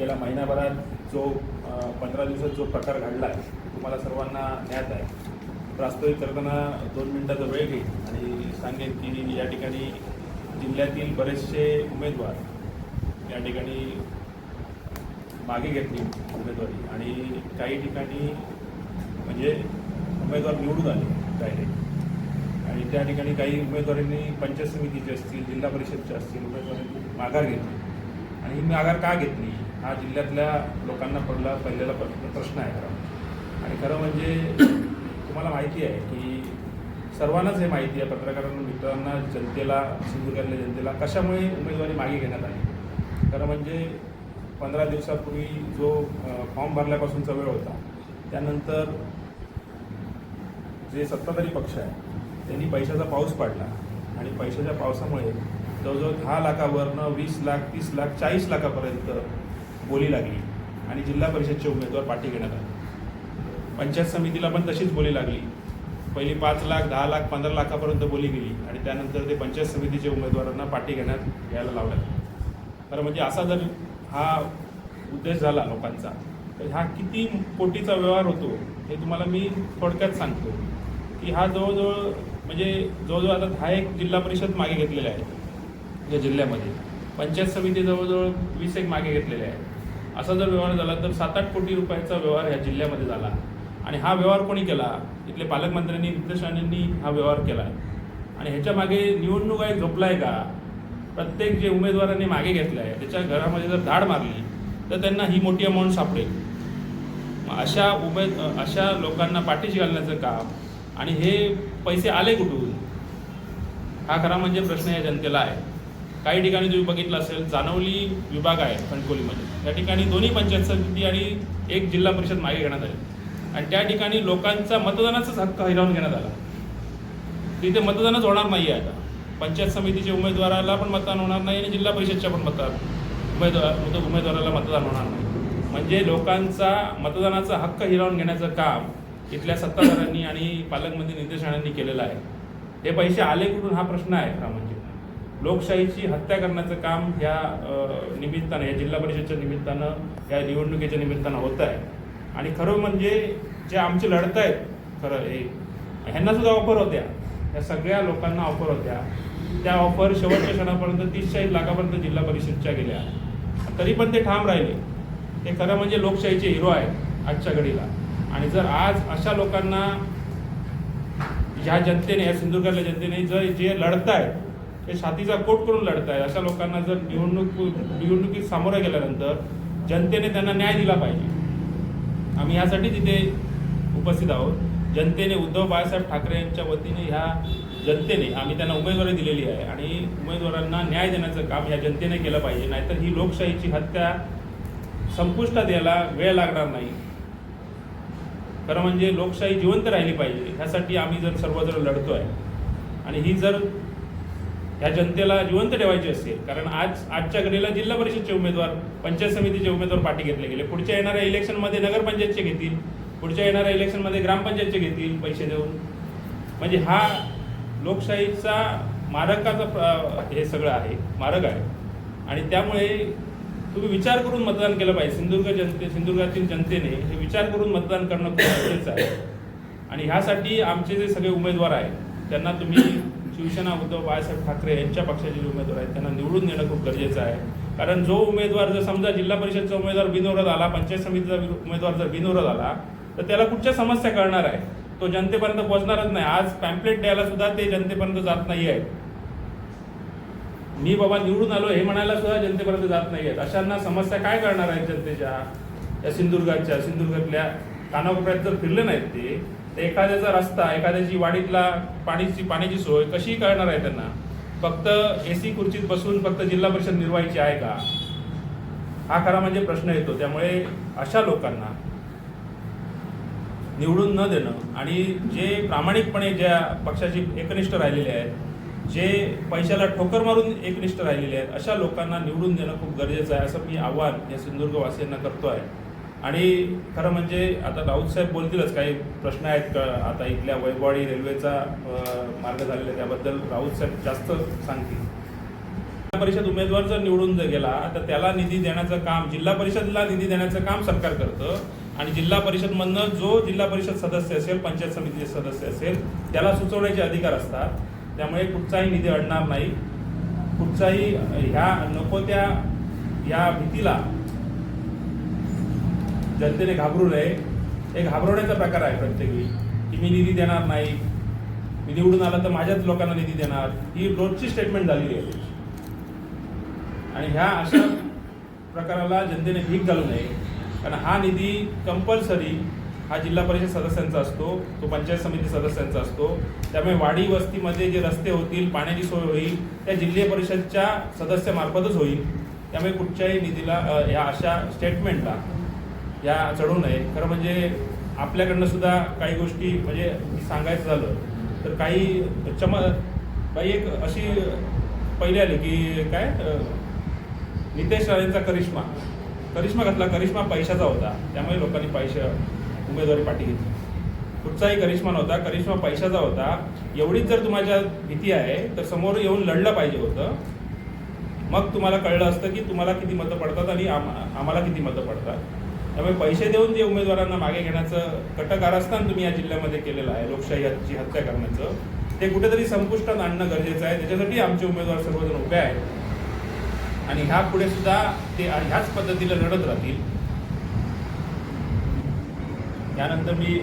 गेल्या महिन्याभरात जो पंधरा दिवसात जो प्रकार घडला आहे तुम्हाला सर्वांना ज्ञात आहे. प्रास्ताविक करताना दोन मिनिटाचा वेळ घेईन आणि सांगेन की या ठिकाणी जिल्ह्यातील बरेचसे उमेदवार या ठिकाणी मागे घेतली उमेदवारी आणि काही ठिकाणी म्हणजे उमेदवार निवडून आले डायरेक्ट आणि त्या ठिकाणी काही उमेदवारांनी पंचायत समितीचे असतील जिल्हा परिषदचे असतील उमेदवारांनी माघार घेतली. आणि ही माघार का घेतली? हा जिल्ह्यातल्या लोकांना पडला पहिलेला प्रश्न प्रश्न आहे खरं. आणि खरं म्हणजे तुम्हाला माहिती आहे की सर्वांनाच हे माहिती आहे पत्रकारांना मित्रांना जनतेला सिंधुदुर्गातल्या जनतेला कशामुळे उमेदवारी मागे घेण्यात आली? खरं म्हणजे पंधरा दिवसापूर्वी जो फॉर्म भरल्यापासूनचा वेळ होता त्यानंतर जे सत्ताधारी पक्ष आहे त्यांनी पैशाचा पाऊस पाडला. आणि पैशाच्या पावसामुळे जवळजवळ दहा लाखावरनं वीस लाख तीस लाख चाळीस लाखापर्यंत बोली लागली आणि जिल्हा परिषदचे उमेदवार पाठी घेण्यात आले. पंचायत समितीला पण तशीच बोली लागली. पहिली पाच लाख दहा लाख पंधरा लाखापर्यंत बोली गेली आणि त्यानंतर ते पंचायत समितीचे उमेदवारांना पाठी घेण्यात घ्यायला लावल्या खरं म्हणजे असा जर हा उद्देश झाला लोकांचा तर हा किती कोटीचा व्यवहार होतो हे तुम्हाला मी थोडक्यात सांगतो. की हा जवळजवळ म्हणजे जवळजवळ आता हा एक जिल्हा परिषद मागे घेतलेला आहे या जिल्ह्यामध्ये. पंचायत समिती जवळजवळ वीस एक मागे घेतलेले आहे असा जर व्यवहार झाला तर सात आठ कोटी रुपयाचा व्यवहार ह्या जिल्ह्यामध्ये झाला. आणि हा व्यवहार कोणी केला? इथले पालकमंत्र्यांनी नितेश राणेंनी हा व्यवहार केला. आहे आणि ह्याच्या मागे निवडणूक आयोग झोपलाय का? प्रत्येक जे उमेदवारांनी मागे घेतलं आहे त्याच्या घरामध्ये जर धाड मारली तर त्यांना ही मोठी अमाऊंट सापडेल. मग अशा उमेद अशा लोकांना पाठीशी घालण्याचं काम आणि हे पैसे आले कुठून? हा खरा म्हणजे प्रश्न या जनतेला आहे. काही ठिकाणी तुम्ही बघितलं असेल जानवली विभाग आहे कणकोलीमध्ये. त्या ठिकाणी दोन्ही पंचायत समिती आणि एक जिल्हा परिषद मागे घेण्यात आली. आणि त्या ठिकाणी लोकांचा मतदानाचाच हक्क हिरावून घेण्यात आला. तिथे मतदानच होणार नाही आहे आता. पंचायत समितीच्या उमेदवाराला पण मतदान होणार नाही आणि जिल्हा परिषदच्या पण मतदान उमेदवार उमेदवाराला मतदान होणार नाही. म्हणजे लोकांचा मतदानाचा हक्क हिरावून घेण्याचं काम इथल्या सत्ताधाऱ्यांनी आणि पालकमंत्री नितेश केलेलं आहे. हे पैसे आले कुठून? हा प्रश्न आहे खरा म्हणजे. लोकशाहीची हत्या करण्याचं काम ह्या निमित्तानं या जिल्हा परिषदच्या निमित्तानं या निवडणुकीच्या निमित्तानं होत आहे. आणि खरं म्हणजे जे आमचे लढत आहेत खरं हे ह्यांना सुद्धा ऑफर होत्या. या सगळ्या लोकांना ऑफर होत्या. त्या ऑफर शेवटच्या क्षणापर्यंत तीस चाळीस लाखापर्यंत जिल्हा परिषदच्या गेल्या. तरी पण ते ठाम राहिले. ते खरं म्हणजे लोकशाहीचे हिरो आहेत आजच्या घडीला. आणि जर आज अशा लोकांना ह्या जनतेने या सिंधुदुर्गातल्या जनतेने जर जे लढत आहेत ते छातीचा कोट करून लढत आहे अशा लोकांना जर निवडणूक निवडणुकीत सामोरं गेल्यानंतर जनतेने त्यांना न्याय दिला पाहिजे. आम्ही यासाठी तिथे उपस्थित आहोत. जनतेने उद्धव बाळासाहेब ठाकरे यांच्या वतीने ह्या जनतेने आम्ही त्यांना उमेदवारी दिलेली आहे आणि उमेदवारांना न्याय देण्याचं काम ह्या जनतेने केलं पाहिजे. नाहीतर ही लोकशाहीची हत्या संपुष्टात यायला वेळ लागणार नाही. खरं म्हणजे लोकशाही जिवंत राहिली पाहिजे. ह्यासाठी आम्ही जर सर्वजण लढतो आहे आणि ही जर ह्या जनतेला जिवंत ठेवायची असेल. कारण आज आजच्या घडीला जिल्हा परिषदचे उमेदवार पंचायत समितीचे उमेदवार पाठी घेतले गेले. पुढच्या येणाऱ्या इलेक्शनमध्ये नगरपंचायतचे घेतील. पुढच्या येणाऱ्या इलेक्शनमध्ये ग्रामपंचायतचे घेतील पैसे देऊन. म्हणजे हा लोकशाहीचा मारकाचा हे सगळं आहे मारक आहे. आणि त्यामुळे तुम्ही विचार करून मतदान केलं पाहिजे. सिंधुदुर्ग जनते सिंधुदुर्गातील जनतेने हे विचार करून मतदान करणं खूप गरजेचं आहे. आणि ह्यासाठी आमचे जे सगळे उमेदवार आहेत त्यांना तुम्ही शिवसेना उद्धव बाळासाहेब ठाकरे यांच्या पक्षाचे जे उमेदवार आहेत त्यांना निवडून देणं खूप गरजेचं आहे. कारण जो उमेदवार जर समजा जिल्हा परिषदचा उमेदवार बिनविरोध आला पंचायत समितीचा उमेदवार जर बिनविरोध आला तर त्याला कुठच्या समस्या कळणार आहे? तो जनतेपर्यंत पोहोचणारच नाही. आज पॅम्पलेट द्यायला सुद्धा ते जनतेपर्यंत जात नाही आहेत. मी बाबा निवडून आलो हे म्हणायला सुद्धा जनतेपर्यंत जात नाही आहेत. अशांना समस्या काय करणार आहेत जनतेच्या? या सिंधुदुर्गाच्या सिंधुदुर्गातल्या कानाकोपऱ्यात जर फिरले नाहीत ते. तर एखाद्याचा रस्ता एखाद्याची वाडीतला पाणीची पाण्याची सोय कशी करणार आहे त्यांना? फक्त ए सी खुर्चीत बसून फक्त जिल्हा परिषद निर्वाहायची आहे का? हा खरा म्हणजे प्रश्न येतो. त्यामुळे अशा लोकांना निवडून न देणं आणि जे प्रामाणिकपणे ज्या पक्षाची एकनिष्ठ राहिलेले आहेत जे पैशाला ठोकर मारून एकनिष्ठ राहिलेले आहेत अशा लोकांना निवडून देणं खूप गरजेचं आहे असं मी आव्हान या सिंधुदुर्गवासियांना करतो आहे. आणि खरं म्हणजे आता राऊत साहेब बोलतीलच काही प्रश्न आहेत का? आता इथल्या वैभवाडी रेल्वेचा मार्ग झालेला त्याबद्दल राऊत साहेब जास्त सांगतील. जिल्हा परिषद उमेदवार जर निवडून जर गेला तर त्याला निधी देण्याचं काम जिल्हा परिषदला निधी देण्याचं काम सरकार करतं. आणि जिल्हा परिषदमधनं जो जिल्हा परिषद सदस्य असेल पंचायत समितीचे सदस्य असेल त्याला सुचवण्याचे अधिकार असतात. त्यामुळे कुठचाही निधी अडणार नाही. कुठचाही ह्या नको त्या या भीतीला जनतेने घाबरू नये. हे घाबरवण्याचा प्रकार आहे प्रत्येकी. की मी निधी देणार नाही. मी निवडून आला तर माझ्याच लोकांना निधी देणार. ही रोजची स्टेटमेंट झालेली आहे. आणि ह्या अशा प्रकाराला जनतेने भीक घालू नये. कारण हा निधी कंपल्सरी हा जिल्हा परिषद सदस्यांचा असतो. तो पंचायत समिती सदस्यांचा असतो. त्यामुळे वाडी वस्तीमध्ये जे रस्ते होतील पाण्याची सोय होईल त्या जिल्हा परिषदच्या सदस्यामार्फतच होईल. त्यामुळे कुठच्याही निधीला ह्या या अशा स्टेटमेंटला या चढू नये. खरं म्हणजे आपल्याकडनं सुद्धा काही गोष्टी म्हणजे सांगायचं झालं तर काही चम काही एक अशी पहिली आली की काय नितेश राणेंचा करिश्मा. करिश्मा घातला करिश्मा पैशाचा होता. त्यामुळे लोकांनी पैसे उमेदवारी पाठी घेतली. कुठचाही करिश्मा नव्हता करिश्मा पैशाचा होता. एवढीच जर तुम्हाला भीती आहे तर समोर येऊन लढलं पाहिजे होतं. मग तुम्हाला कळलं असतं की तुम्हाला किती मतं पडतात आणि आम- आम्हाला किती मतं पडतात. त्यामुळे पैसे देऊन जे उमेदवारांना मागे घेण्याचं कटकारस्थान तुम्ही या जिल्ह्यामध्ये केलेलं आहे लोकशाहीची हत्या करण्याचं. ते कुठेतरी संपुष्टात आणणं गरजेचं आहे. त्याच्यासाठी आमचे उमेदवार सर्वजण उभे आहेत. आणि ह्या पुढे सुद्धा ते ह्याच पद्धतीला लढत राहतील. त्यानंतर मी